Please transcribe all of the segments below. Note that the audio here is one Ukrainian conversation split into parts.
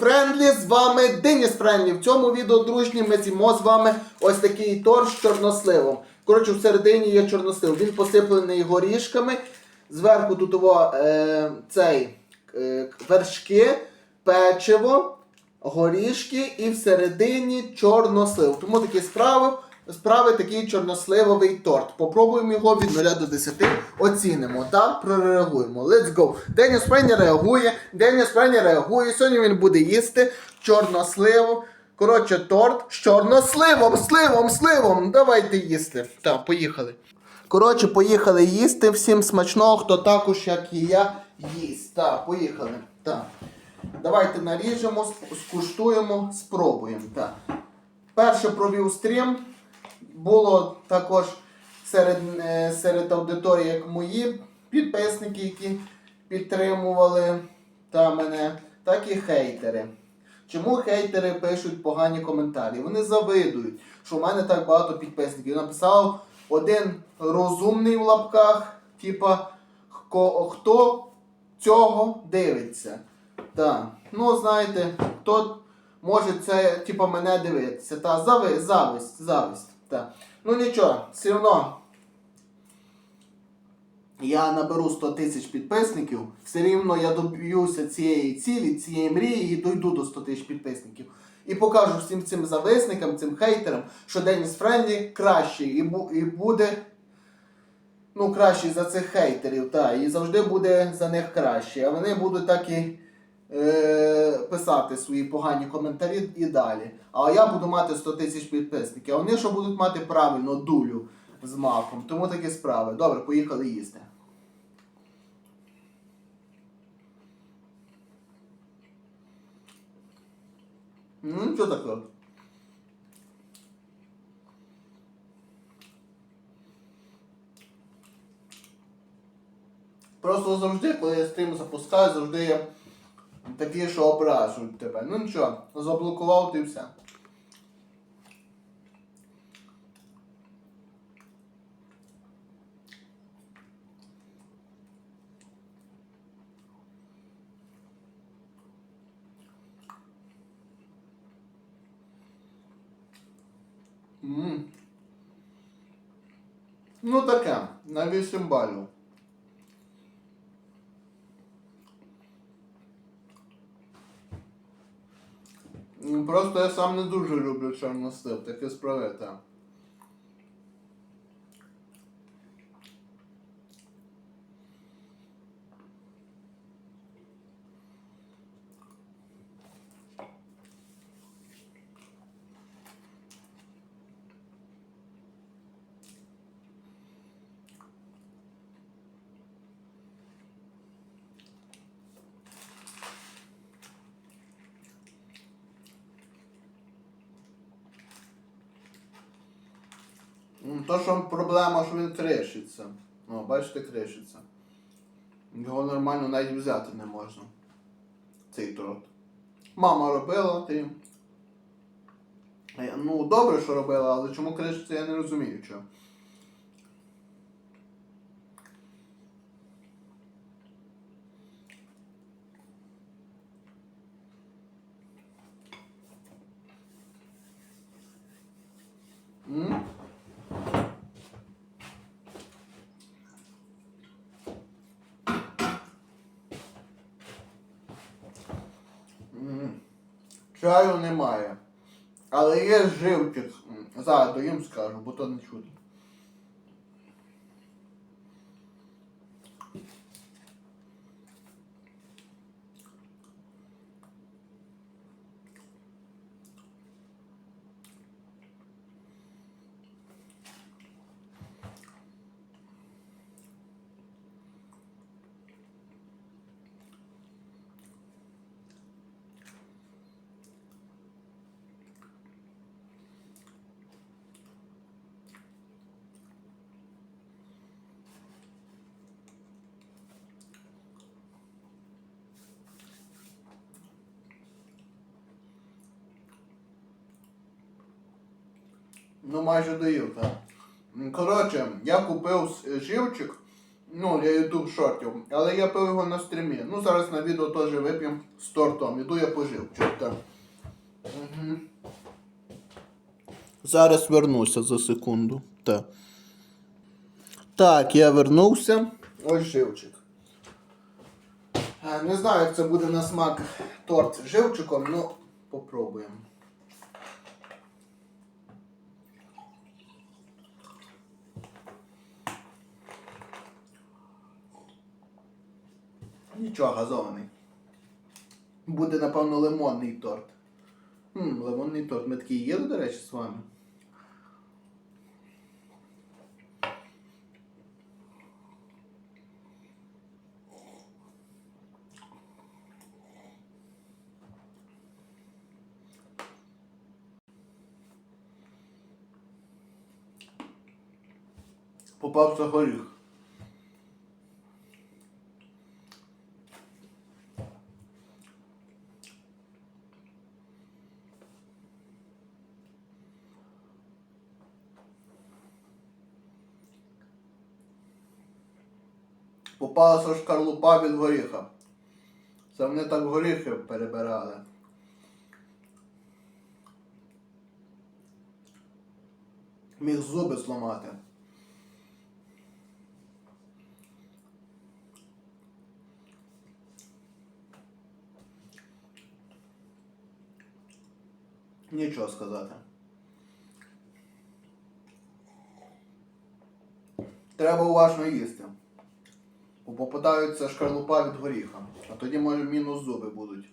Френдлі, з вами Деніс Френдлі. В цьому відео, дружні, ми з'їмо з вами ось такий торт з чорносливом. Коротше, всередині є чорнослив. Він посиплений горішками. Зверху тут його, е, цей е, вершки, печиво, горішки і всередині чорнослив. Тому такі справи. Справи такий чорносливовий торт. Попробуємо його від 0 до 10, оцінимо та прореагуємо. Let's go. Деніс Френі реагує, Деніс Френі реагує. Сьогодні він буде їсти чорносливу. Коротше, торт з чорносливом, сливом, сливом. Давайте їсти. Так, поїхали. Коротше, поїхали їсти. Всім смачного, хто також, як і я, їсть. Так, поїхали. Так. Давайте наріжемо, скуштуємо, спробуємо. Так. Перше провів стрім. Було також серед, е, серед аудиторії, як мої підписники, які підтримували та мене, так і хейтери. Чому хейтери пишуть погані коментарі? Вони завидують, що в мене так багато підписників. Написав один розумний в лапках, типа хто цього дивиться. Так. Ну, знаєте, хто може це, типа, мене дивитися. Та, зави, зависть, зависть. Та. Ну нічого, все одно. Я наберу 100 тисяч підписників, все рівно я доб'юся цієї цілі, цієї мрії і дойду до 100 тисяч підписників. І покажу всім цим зависникам, цим хейтерам, що Деніс Френдлі кращий і, бу- і буде ну, кращий за цих хейтерів, та, і завжди буде за них краще. А вони будуть так і е, писати свої погані коментарі і далі. А я буду мати 100 тисяч підписників. А вони що будуть мати правильно дулю з маком. Тому такі справи. Добре, поїхали їсти. Ну, що таке? Просто завжди, коли я стрім запускаю, завжди є такі, що ображують тебе. Ну нічого, заблокував ти все. Ну таке, на 8 балів. Просто я сам не дуже люблю чорнослив, таке справи, так. М, То, що проблема, що він кришиться. О, бачите, кришиться. Його нормально навіть взяти не можна. Цей торт. Мама робила, ти. Е, Ну, добре, що робила, але чому кришиться, я не розумію чого. Чаю немає. Але є живчик. Зараз доїм скажу, бо то не чути. Ну, майже доїв, так. Коротше, я купив живчик Ну, для YouTube шортів. Але я пив його на стрімі. Ну, зараз на відео теж вип'ємо з тортом. Іду я. Чорта. Угу. Зараз вернуся за секунду. Так. Так, я вернувся. Ось живчик. Е, Не знаю, як це буде на смак торт з живчиком, ну попробуємо. Нічого, газований. Буде, напевно, лимонний торт. Хм, лимонний торт. Ми такий їли, до речі, з вами. Попався горіх. Попалася шкарлупа від горіха. Це вони так горіхи перебирали. Міг зуби зламати. Нічого сказати. Треба уважно їсти. Попадаються шкарлупа від горіха. А тоді може мінус зуби будуть.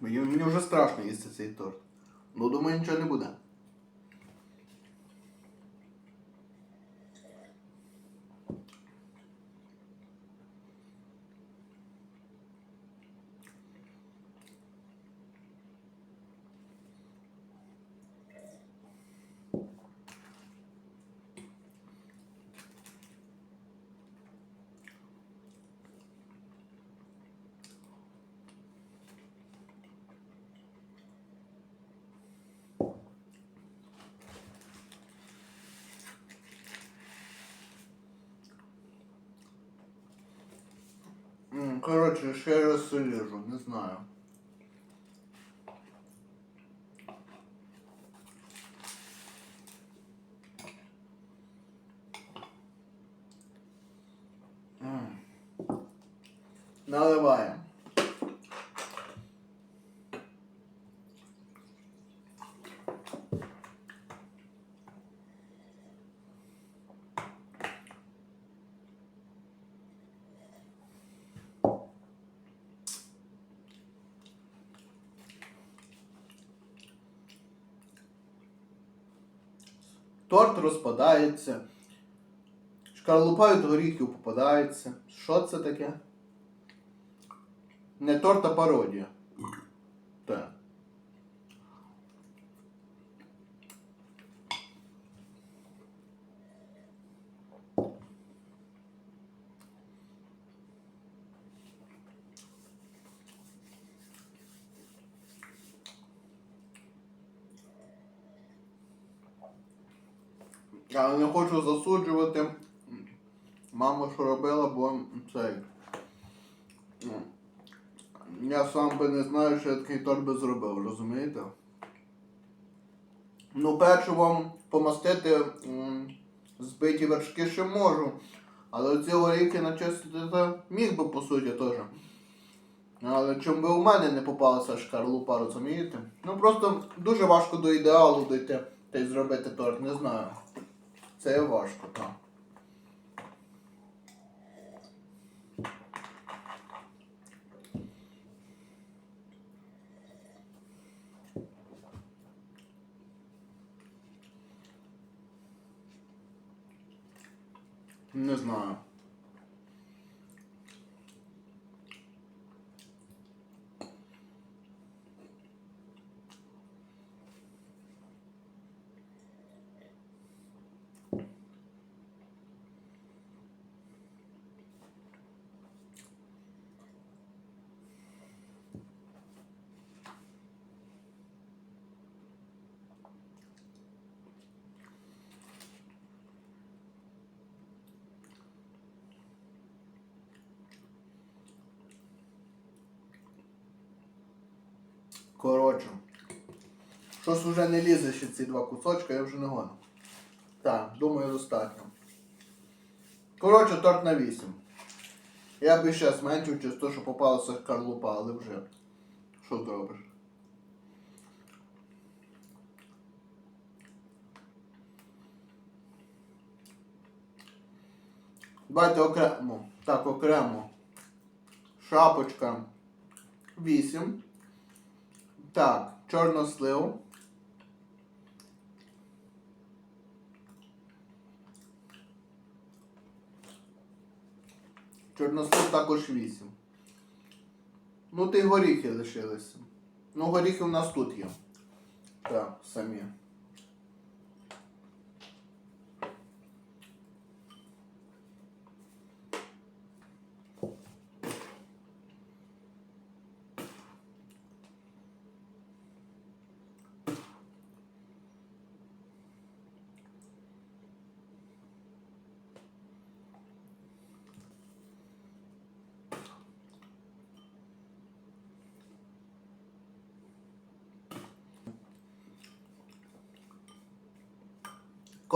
Мені, мені вже страшно їсти цей торт. Ну, думаю, нічого не буде. Коротше, ще раз лежу, не знаю. Наливаємо. Торт розпадається. Шкарлупа від горіхів попадається. Що це таке? Не торт, а пародія. Так. Я не хочу засуджувати маму, що робила, бо цей. ну, Я сам би не знаю, що я такий торт би зробив, розумієте? Ну, печивом помастити збиті вершки ще можу. Але ці горіхи начистити міг би по суті теж. Але чому би у мене не попалася шкарлупа, розумієте? Ну просто дуже важко до ідеалу дійти та й зробити торт, не знаю. Це важко, так. Не знаю. Коротше. Щось вже не лізе ще ці два кусочки, я вже не гоню. Так, думаю, достатньо. Коротше, торт на 8. Я би ще зменшив через те, що попалася шкарлупа, але вже. Що зробиш? Давайте окремо. Так, окремо. Шапочка 8. Так, чорнослив. Чорнослив також 8. Ну, ти горіхи лишилися. Ну, горіхи у нас тут є. Так, самі.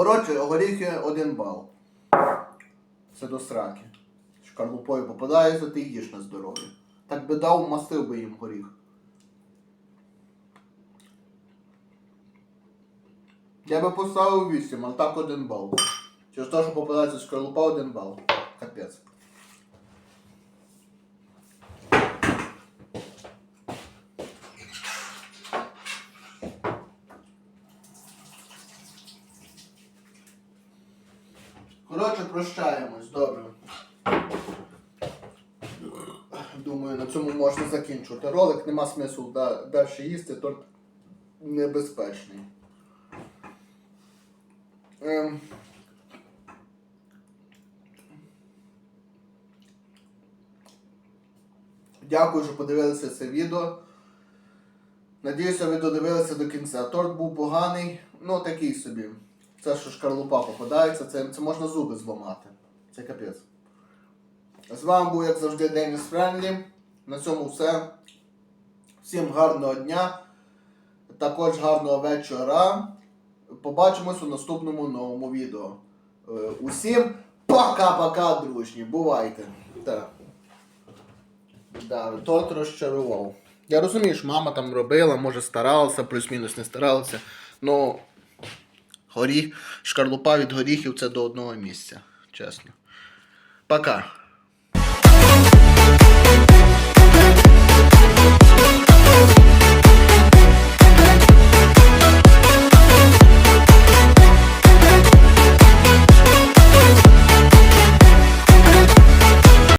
Коротше, горіхи один бал. Це до сраки. Шкарлупою попадається, ти їдеш на здоров'я. Так би дав, мастив би їм горіх. Я би поставив 8, а так один бал. Через те, що попадається шкарлупа, один бал. Капець. Коротше, прощаємось, добре. Думаю, на цьому можна закінчувати ролик. Нема смислу далі їсти, торт небезпечний. Ем. Дякую, що подивилися це відео. Надіюся, ви додивилися до кінця. Торт був поганий, ну такий собі. Це що шкарлупа попадається, це, це можна зуби зламати. Це капець. З вами був, як завжди, Деніс Френлі. На цьому все. Всім гарного дня. Також гарного вечора. Побачимось у наступному новому відео. Е, Усім пока-пока, дружні. Бувайте. Так. Да, торт розчарував. Я розумію, що мама там робила, може старалася, плюс-мінус не старалася. Ну, Горі, шкарлупа від горіхів це до одного місця. Чесно. Пока.